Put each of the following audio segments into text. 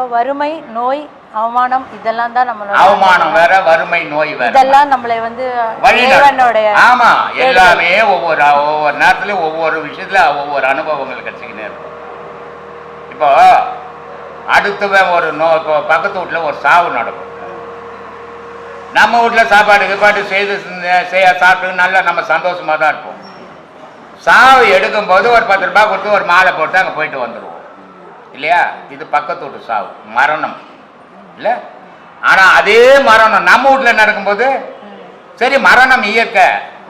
இப்போ வறுமை நோய் அவமானம் இதெல்லாம் தான் நம்மளோட அவமானம் வேற வறுமை நோய் வேற. இதெல்லாம் நம்மளை வந்து இறைவனுடைய ஆமா எல்லாமே ஒவ்வொரு ஒவ்வொரு நேரத்துலயும் ஒவ்வொரு விஷயத்துல ஒவ்வொரு அனுபவங்கள் கிடைச்சிக்கினே இருக்கும். இப்போ அடுத்தவன் ஒரு நோ இப்போ பக்கத்து வீட்டில் ஒரு சாவு நடக்கும். நம்ம வீட்டில் சாப்பாடு கீப்பாடு செய்து செய்ய சாப்பிட்டு நல்லா நம்ம சந்தோஷமா தான் இருப்போம். சாவு எடுக்கும்போது ஒரு பத்து ரூபாய் கொடுத்து ஒரு மாலை போட்டு அங்கே போயிட்டு வந்துடுவோம் இல்லையா? இது பக்கத்து வீட்டு சாவு மரணம். இல்லை? ஆனால் அதே மரணம் நம்ம வீட்டில் நடக்கும்போது சரி மரணம் இயற்கை.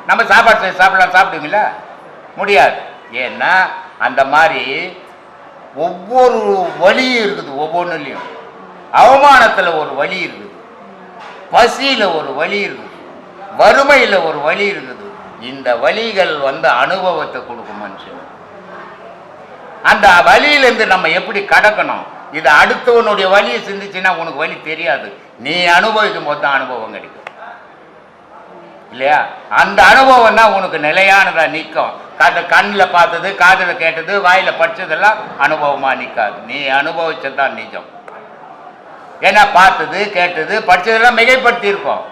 நம்ம சாப்பாடு செய்ய சாப்பிடலாம் சாப்பிடுவீங்களா? முடியாது. ஏன்னா அந்த மாதிரி ஒவ்வொரு வழியும் இருக்குது ஒவ்வொன்றுலையும் அவமானத்தில் ஒரு வழி இருக்குது. பசியில் ஒரு வழி இருக்குது. வறுமையில் ஒரு வழி இருக்குது. இந்த வழிகள் வந்து அனுபவத்தை கொடுக்கும் மனுஷன். அந்த வழியிலேருந்து நம்ம எப்படி கடக்கணும்? இது அடுத்தவனுடைய வழியை சிந்திச்சுன்னா உனக்கு வழி தெரியாது. நீ அனுபவிக்கும் போது தான் அனுபவம் கிடைக்கும். இல்லையா? அந்த அனுபவம் தான் உனக்கு நிலையானதா நிற்கும். கதை கண்ணில் பார்த்தது காதில் கேட்டது வாயில் படிச்சதெல்லாம் அனுபவமாக நிற்காது. நீ அனுபவிச்சதான் நிஜம். ஏன்னா பார்த்தது கேட்டது படிச்சதெல்லாம் மிகைப்படுத்தியிருக்கோம்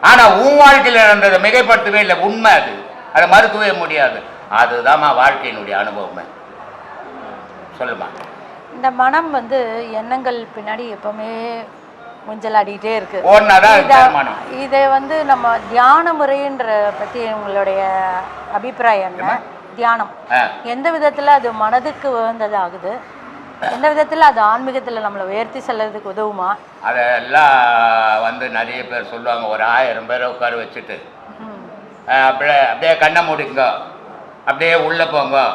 ஆனால் உன் வாழ்க்கையில் நடந்ததை மிகைப்படுத்தவே இல்லை. உண்மை அது. அதை மறுக்கவே முடியாது. அதுதாம்மா வாழ்க்கையினுடைய அனுபவமே. சொல்லுமா. இந்த மனம் வந்து எண்ணங்கள் பின்னாடி எப்பவுமே ஊஞ்சலாடிட்டே இருக்கு. இத- வந்து நம்ம தியான முறைன்ற பத்தி உங்களுடைய அபிப்பிராயம் என்ன? தியானம். எந்த விதத்துல அது மனதுக்கு உகந்ததாகுது? எந்த விதத்துல அது ஆன்மீகத்துல நம்மளை உயர்த்தி செல்றதுக்கு உதவுமா? அதெல்லாம் வந்து நிறைய பேர் சொல்லுவாங்க. ஒரு ஆயிரம் பேரை உட்கார வச்சுட்டு. அப்படியே அப்படியே கண்ணை மூடிங்க அப்படியே உள்ளே போங்க.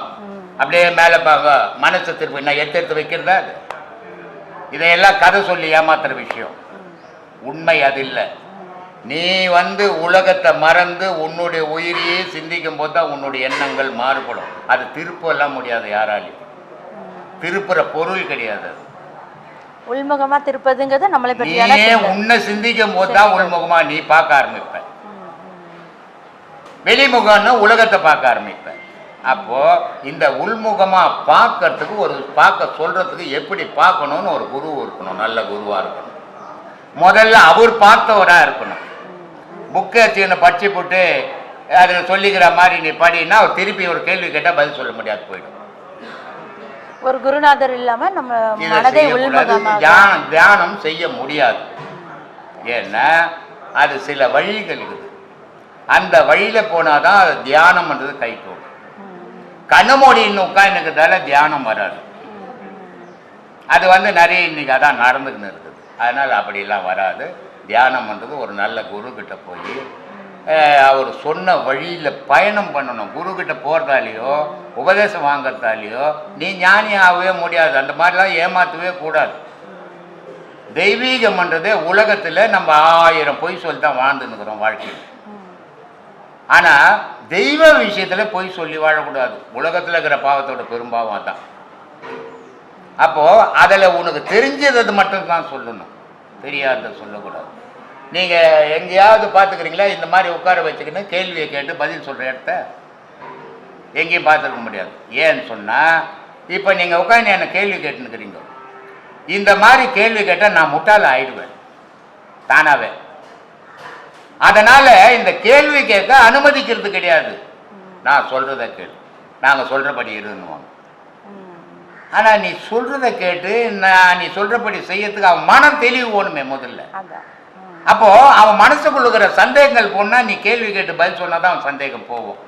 அப்படியே மேலே மனசு திருப்பி. நான் எடுத்து எடுத்து வைக்கிறதா அது? இதையெல்லாம் கதை சொல்லி ஏமாத்துற விஷயம். உண்மை அது இல்லை. நீ வந்து உலகத்தை மறந்து உன்னுடைய உயிரையே சிந்திக்கும் போது தான் உன்னுடைய எண்ணங்கள் மாறுபடும். அது திருப்பெல்லாம் முடியாது யாராலையும். திருப்புற பொருள் கிடையாது அது. உள்முகமா திருப்பதுங்கிறது நம்மளை பற்றியான நீயே. உன்னை சிந்திக்கும் போது தான் உள்முகமா நீ பார்க்க ஆரம்பிப்ப. வெளிமுகம்னு உலகத்தை பார்க்க ஆரம்பிப்ப. அப்போ இந்த உள்முகமா பார்க்கறதுக்கு ஒரு பார்க்க சொல்றதுக்கு எப்படி பார்க்கணும்னு ஒரு குரு இருக்கணும் நல்ல குருவா இருக்கணும். முதல்ல அவர் பார்த்தவரா இருக்கணும். புக்கை வச்சுன்னு படிச்சு போட்டு அதில் சொல்லிக்கிற மாதிரி நீ படின்னா அவர் திருப்பி ஒரு கேள்வி கேட்டால் பதில் சொல்ல முடியாது போயிடும். ஒரு குருநாதர் இல்லாம நம்ம மனதை உள்முகமாக தியானம் தியானம் செய்ய முடியாது. ஏன்னா அது சில வழிகள் இருக்குது. அந்த வழியில் போனால் தான் அது தியானம்ன்றது கை கூடும் கண்ணு மூடி இன்னும் உட்காந்துக்கிறதால தியானம் வராது. அது வந்து நிறைய இன்னைக்கு அதான் நடந்துக்கின்னு இருக்குது. அதனால் அப்படிலாம் வராது. தியானம்ன்றது ஒரு நல்ல குரு கிட்ட போய் அவர் சொன்ன வழியில் பயணம் பண்ணணும். குரு கிட்ட போகிறதாலேயோ உபதேசம் வாங்குறதாலேயோ நீ ஞானி ஆகவே முடியாது. அந்த மாதிரிலாம் ஏமாற்றவே கூடாது. தெய்வீகம்ன்றதே உலகத்தில் நம்ம ஆயிரம் பொய் சொல்லி தான் வாழ்ந்துன்னுக்குறோம் வாழ்க்கையில். ஆனால் தெய்வ விஷயத்தில் பொய் சொல்லி வாழக்கூடாது. உலகத்தில் இருக்கிற பாவத்தோட பெரும்பாவம் அதான். அப்போது அதில் உனக்கு தெரிஞ்சது மட்டும் தான் சொல்லணும். தெரியாத சொல்லக்கூடாது. நீங்கள் எங்கேயாவது பார்த்துக்கிறீங்களா? இந்த மாதிரி உட்கார வச்சுக்கின்னு கேள்வியை கேட்டு பதில் சொல்கிற இடத்த எங்கேயும் பார்த்துருக்க முடியாது. ஏன்னு சொன்னால் இப்போ நீங்கள் உட்காந்து என்னை கேள்வி கேட்டுன்னுக்கிறீங்க? இந்த மாதிரி கேள்வி கேட்டால் நான் முட்டாள ஆயிடுவேன். தானாவே. அதனால் இந்த கேள்வி கேட்க அனுமதிக்கிறது கிடையாது. நான் சொல்கிறத கேளு. நாங்கள் சொல்கிறபடி இருந்துவோம் ஆனால் நீ சொல்கிறத கேட்டு நான் நீ சொல்கிறபடி செய்யறதுக்கு அவன் மனம் தெளிவு போகணுமே முதல்ல. அப்போ அவன் மனசுக்குள்ள இருக்கிற சந்தேகங்கள் போனா நீ கேள்வி கேட்டு பதில் சொன்னா தான் அவன் சந்தேகம் போகும்.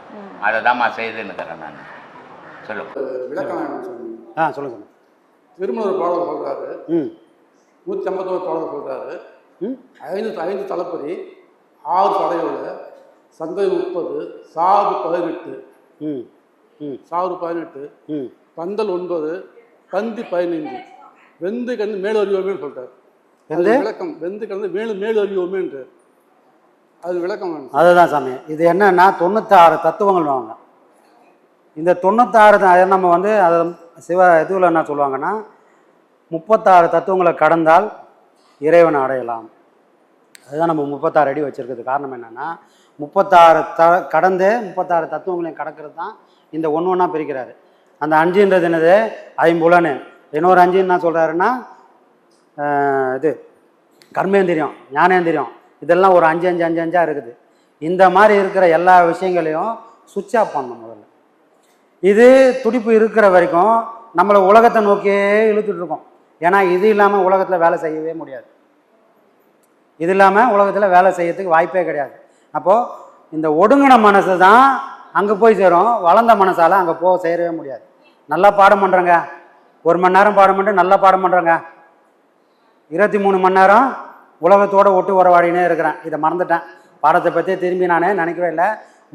அதை தான் நான். செய்துன்னுக்கிறேன் நான் சொன்னீங்க ஆ சொல்லுங்க திருமணர் பாடல் சொல்றாரு. ம். நூற்றி ஐம்பத்தோரு பாடல் சொல்றாரு. ம். ஐந்து ஐந்து தலைப்படி ஆறு சடையோட சந்தை முப்பது சாவு பதினெட்டு. சாவு பதினெட்டு ம். பந்தல் ஒன்பது பந்தி பதினைந்து. வெந்து கண்டு மேல் அறிவோமேன்னு சொல்றாரு? அது விளக்கம். வெந்து கலந்து மேலும் மேல் அறிவோமேன்று அது விளக்கம் வேணும். அதுதான் சாமி. இது என்னன்னா தொண்ணூத்தாறு தத்துவங்கள் வாங்க. இந்த தொண்ணூத்தாறு த- நம்ம வந்து அதை சிவ இதுவில் என்ன சொல்லுவாங்கன்னா முப்பத்தாறு தத்துவங்களை கடந்தால் இறைவனை அடையலாம். அதுதான் நம்ம முப்பத்தாறு அடி வச்சுருக்கிறது. காரணம் என்னென்னா முப்பத்தாறு த கடந்து முப்பத்தாறு தத்துவங்களையும் கடக்கிறது தான் இந்த ஒன்று ஒன்றா பிரிக்கிறாரு. அந்த அஞ்சுன்றது என்னது? ஐம்புலன்னு இன்னொரு அஞ்சு என்ன சொல்கிறாருன்னா இது கர்மேந்திரியம் ஞானேந்திரியம். இதெல்லாம் ஒரு அஞ்சு அஞ்சு அஞ்சு அஞ்சாக இருக்குது. இந்த மாதிரி இருக்கிற எல்லா விஷயங்களையும் சுவிட்ச் ஆஃப் பண்ணணும் முதல்ல. இது துடிப்பு இருக்கிற வரைக்கும் நம்மளை உலகத்தை நோக்கியே இழுத்துட்ருக்கோம் ஏன்னா இது இல்லாமல் உலகத்தில் வேலை செய்யவே முடியாது. இது இல்லாமல் உலகத்தில் வேலை செய்யறதுக்கு வாய்ப்பே கிடையாது. அப்போது இந்த ஒடுங்கின மனசு தான் அங்கே போய் சேரும். வளர்ந்த மனசால் அங்கே போக சேரவே முடியாது. நல்லா பாடம் பண்ணுறேங்க ஒரு மணி நேரம் பாடம் பண்ணிட்டு நல்லா பாடம் பண்ணுறேங்க இருபத்தி மூணு மணி நேரம் உலகத்தோடு ஒட்டு உறவாடினே இருக்கிறேன். இதை மறந்துட்டேன். பாடத்தை பற்றி திரும்பி நானே நினைக்கவே இல்லை.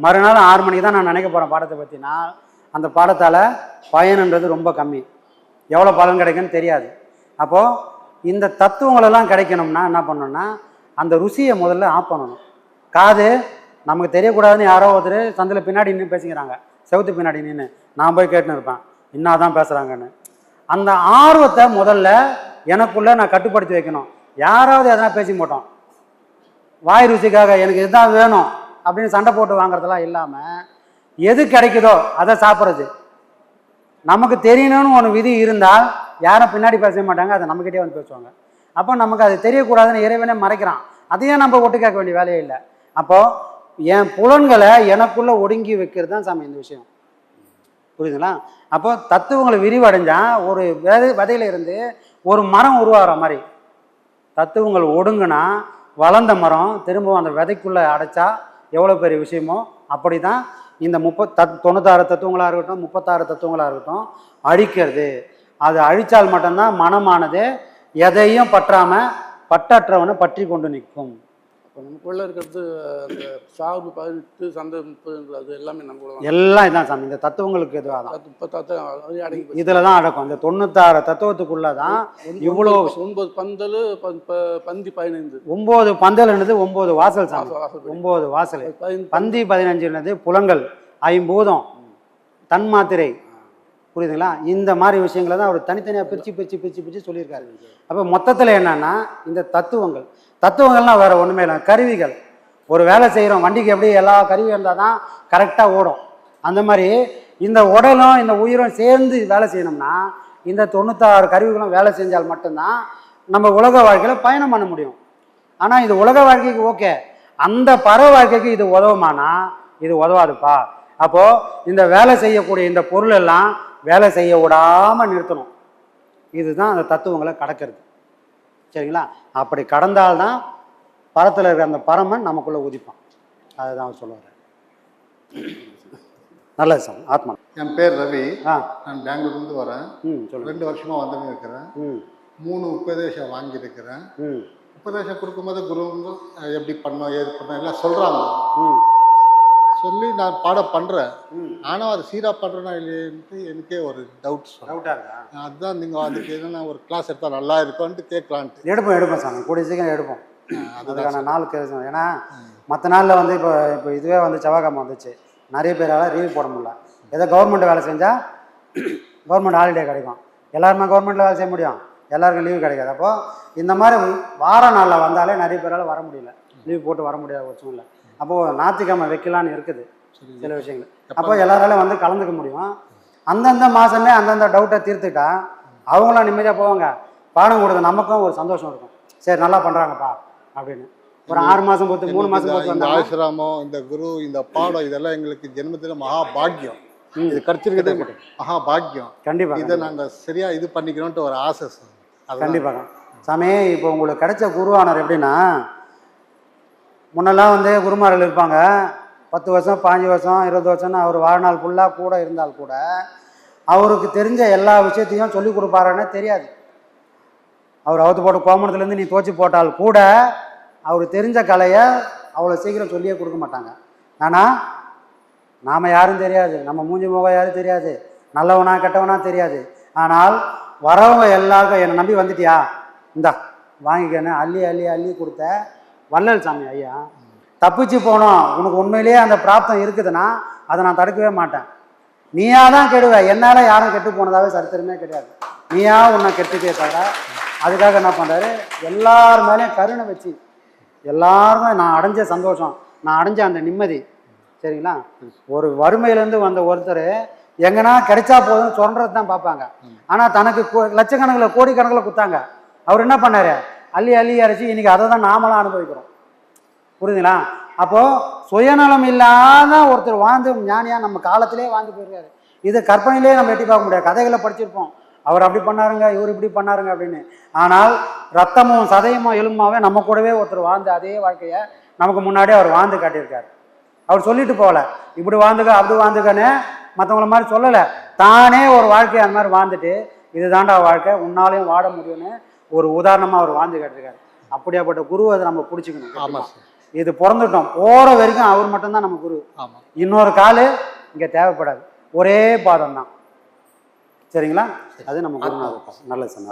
மறுநாள் ஆறு மணிக்கு தான் நான் நினைக்க போகிறேன் பாடத்தை பற்றி நான் அந்த பாடத்தால் பயனுன்றது ரொம்ப கம்மி. எவ்வளோ பலன் கிடைக்குன்னு தெரியாது. அப்போது இந்த தத்துவங்களெல்லாம் கிடைக்கணும்னா என்ன பண்ணணும்னா அந்த ருசியை முதல்ல ஆஃப் பண்ணணும். காது நமக்கு தெரியக்கூடாதுன்னு யாரோ ஒருத்தர் சந்தில் பின்னாடி நின்று பேசிக்கிறாங்க. செவத்து பின்னாடி நின்று நான் போய் கேட்டுன்னு இருப்பேன் இன்னாதான் பேசுகிறாங்கன்னு அந்த ஆர்வத்தை முதல்ல எனக்குள்ளே நான் கட்டுப்படுத்தி வைக்கணும். யாராவது எதனா பேசி மாட்டோம் வாய் ருசிக்காக எனக்கு இதுதான் வேணும். அப்படின்னு சண்டை போட்டு வாங்குறதெல்லாம் இல்லாமல் எது கிடைக்குதோ அதை சாப்பிட்றது. நமக்கு தெரியணும்னு ஒன்று விதி இருந்தால் யாரும் பின்னாடி பேச மாட்டாங்க. அதை நம்மக்கிட்டே வந்து பேசுவாங்க. அப்போ நமக்கு அது தெரியக்கூடாதுன்னு இறைவனே மறைக்கிறான். அதையும் நம்ம ஒட்டு கேட்க வேண்டிய வேலையே இல்லை. அப்போது என் புலன்களை எனக்குள்ளே ஒடுங்கி வைக்கிறது தான் சாமி இந்த விஷயம். புரியுதுங்களா? அப்போ தத்துவங்களை விரிவடைஞ்சால் ஒரு விதை விதையில இருந்து ஒரு மரம் உருவாகிற மாதிரி. தத்துவங்கள் ஒடுங்குனா வளர்ந்த மரம் திரும்பவும் அந்த விதைக்குள்ளே அடைச்சா எவ்வளோ பெரிய விஷயமோ அப்படி தான் இந்த முப்பத் தத் தொண்ணூத்தாறு தத்துவங்களாக இருக்கட்டும் முப்பத்தாறு தத்துவங்களாக இருக்கட்டும் அழிக்கிறது. அது அழித்தால் மட்டும்தான் மனமானது எதையும் பற்றாமல் பற்றற்றவனை பற்றி கொண்டு நிற்கும். நமக்குள்ள இருக்கிறது அந்த சாவு பதினெட்டு சந்தை முப்பது அது எல்லாமே தான். எல்லாம் இதான் சாமி. இந்த தத்துவங்களுக்கு இதுவாக தான். இதில் தான் அடக்கும். இந்த தொண்ணூத்தாறு தத்துவத்துக்குள்ளே தான் இவ்வளோ ஒன்பது- பந்தல் பந்தி பதினைந்து. ஒம்பது பந்தல்ன்றது ஒம்பது வாசல் சாமி. ஒம்பது வாசல். பந்தி பதினஞ்சுன்றது புலங்கள் ஐம்பூதம் தன்மாத்திரை. புரியுதுங்களா? இந்த மாதிரி விஷயங்களை தான் அவர் தனித்தனியாக பிரித்து பிரித்து பிரித்து பிரித்து சொல்லியிருக்காரு. அப்போ மொத்தத்தில் என்னன்னா இந்த தத்துவங்கள். தத்துவங்கள்லாம் வேறு ஒன்றுமே இல்லை. கருவிகள். ஒரு வேலை செய்கிறோம் வண்டிக்கு எப்படி எல்லா கருவி இருந்தால் தான் கரெக்டாக ஓடும். அந்த மாதிரி இந்த உடலும் இந்த உயிரும் சேர்ந்து வேலை செய்யணும்னா இந்த தொண்ணூத்தாறு கருவிகளும் வேலை செஞ்சால் மட்டும்தான் நம்ம உலக வாழ்க்கையில் பயணம் பண்ண முடியும். ஆனால் இது உலக வாழ்க்கைக்கு ஓகே. அந்த பற வாழ்க்கைக்கு இது உதவுமானா இது உதவாதுப்பா. அப்போது இந்த வேலை செய்யக்கூடிய இந்த பொருள் எல்லாம் வேலை செய்ய விடாமல் நிறுத்தணும். இதுதான் அந்த தத்துவங்களை கடக்கிறது. சரிங்களா? அப்படி கடந்தால்தான் பரத்தில் இருக்கிற அந்த பரமன் நமக்குள்ளே உதிப்பான். அதுதான் சொல்லுவார். நல்லது சார் ஆத்மா. என் பேர் ரவி. ஆ. நான் பெங்களூர்லேருந்து வரேன். ம் ரெண்டு வருஷமாக வந்துன்னு இருக்கிறேன். ம். மூணு உபதேசம் வாங்கியிருக்கிறேன். ம். உபதேசம் கொடுக்கும்போது குருங்க எப்படி பண்ணோம் ஏது பண்ணோம் எல்லாம் சொல்கிறாங்க ம். சொல்லி நான் பாடம் பண்ணுறேன் ஆனால் அது சீராக பண்ணுறேனா இல்லைன்ட்டு எனக்கே ஒரு டவுட் டவுட்டாக அதுதான் நீங்கள் அதுக்கு என்னென்ன ஒரு கிளாஸ் எடுத்தால் நல்லா இருக்கும்ன்ட்டு கேட்கலான்ட்டு. எடுப்போம் எடுப்போம் சாமி. கூடிய சீக்கிரம் எடுப்போம். அதுக்கான நாள் கிடைச்சோம் ஏன்னா மற்ற நாளில் வந்து இப்போ இப்போ இதுவே வந்து செவ்வாய்க்கிழமை வந்துச்சு. நிறைய பேரால் லீவ் போட முடியல. ஏதோ கவர்மெண்ட் வேலை செஞ்சால் கவர்மெண்ட் ஹாலிடே கிடைக்கும். எல்லாருமே கவர்மெண்ட்டில் வேலை செய்ய முடியும். எல்லாருக்கும் லீவு கிடைக்காது. அப்போது இந்த மாதிரி வார நாளில் வந்தாலே நிறைய பேரால் வர முடியல. லீவ் போட்டு வர முடியாத ஒரு சூழ்நிலை. அப்போது ஞாயிற்றுக்கிழமை வைக்கலான்னு இருக்குது சில விஷயங்கள். அப்போ எல்லாராலையும் வந்து கலந்துக்க முடியும். அந்தந்த மாதமே அந்தந்த டவுட்டை தீர்த்துட்டா அவங்களாம் நிம்மதியாக போவாங்க. பாடம் கொடுத்த நமக்கும் ஒரு சந்தோஷம் இருக்கும். சரி நல்லா பண்ணுறாங்கப்பா அப்படின்னு. ஒரு ஆறு மாதம் பொறுத்து மூணு மாதம் பொறுத்து இந்த ஆசிரமம் இந்த குரு இந்த பாடம் இதெல்லாம் எங்களுக்கு ஜென்மத்தில் மகா பாக்கியம். இது கிடைச்சிருக்கிறது மகா பாக்கியம். கண்டிப்பாக இதை நாங்கள் சரியா இது பண்ணிக்கணும்ட்டு ஒரு ஆசை. கண்டிப்பாக சாமி இப்போ உங்களுக்கு கிடைச்ச குருவானர் எப்படின்னா முன்னெல்லாம் வந்து குருமார்கள் இருப்பாங்க. பத்து வருஷம் பாஞ்சு வருஷம் இருபது வருஷம்னு அவர் வாழ்நாள் ஃபுல்லாக கூட இருந்தால் கூட அவருக்கு தெரிஞ்ச எல்லா விஷயத்தையும் சொல்லி கொடுப்பாருன்னு தெரியாது. அவர் அவுத்து போட்ட கோமணத்துலேருந்து நீ தோச்சி போட்டால் கூட அவர் தெரிஞ்ச கலையை அவ்வளோ சீக்கிரம் சொல்லியே கொடுக்க மாட்டாங்க. ஆனால் நாம் யாரும் தெரியாது. நம்ம மூஞ்சி முகம் யாரும் தெரியாது. நல்லவனா கெட்டவனா தெரியாது. ஆனால் வரவங்க எல்லாருக்கும் என்னை நம்பி வந்துட்டியா? இந்தா வாங்கிக்கன்னு அள்ளி அள்ளி அள்ளி கொடுத்த வள்ளல் சாமி ஐயா தப்பிச்சு போனோம். உனக்கு உண்மையிலேயே அந்த பிராப்தம் இருக்குதுன்னா அதை நான் தடுக்கவே மாட்டேன். நீயா தான் கெடுவ. என்னால் யாரும் கெட்டு போனதாகவே சரித்திரமே கிடையாது. நீயா உன்னை கெட்டுக்கே தவிர அதுக்காக என்ன பண்ணுறாரு எல்லார் மேலேயும் கருணை வச்சு எல்லாருக்கும் நான் அடைஞ்ச சந்தோஷம் நான் அடைஞ்ச அந்த நிம்மதி. சரிங்களா? ஒரு வறுமையிலேருந்து வந்த ஒருத்தர் எங்கன்னா கிடைச்சா போதும்னு சொல்றது தான் பார்ப்பாங்க. ஆனால் தனக்கு லட்சக்கணக்கில் கோடிக்கணக்கில் குத்தாங்க. அவர் என்ன பண்ணாரு? அள்ளி அள்ளி அரைச்சி இன்னைக்கு அதை தான் நாமளாக அனுபவிக்கிறோம். புரியுதுங்களா? அப்போது சுயநலம் இல்லாத ஒருத்தர் வாழ்ந்து ஞானியாக நம்ம காலத்திலே வாழ்ந்து போயிருக்காரு. இது கற்பனையிலே நம்ம எட்டி பார்க்க முடியாது. கதைகளை படிச்சிருப்போம். அவர் அப்படி பண்ணாருங்க இவர் இப்படி பண்ணாருங்க அப்படின்னு. ஆனால் ரத்தமும் சதயமும் எலும்பாவே நம்ம கூடவே ஒருத்தர் வாழ்ந்த அதே வாழ்க்கையை நமக்கு முன்னாடி அவர் வாழ்ந்து காட்டியிருக்காரு. அவர் சொல்லிட்டு போகல. இப்படி வாழ்ந்துக்க அப்படி வாழ்ந்துக்கன்னு மற்றவங்கள மாதிரி சொல்லலை. தானே ஒரு வாழ்க்கையை அந்த மாதிரி வாழ்ந்துட்டு இதுதான்டா வாழ்க்கை உன்னாலையும் வாட முடியும்னு ஒரு உதாரணமாக அவர் வாழ்ந்து காட்டியிருக்காரு அப்படியாப்பட்ட குருவை அதை நம்ம பிடிச்சிக்கணும் ஆமா கண்டிப்பா. இது பிறந்துட்டோம். போகிற வரைக்கும் அவர் மட்டும்தான் நம்ம குரு. இன்னொரு காலு இங்கே தேவைப்படாது. ஒரே பாதம் தான் சரிங்களா அது நம்ம குருநாதர். நல்லது சார்.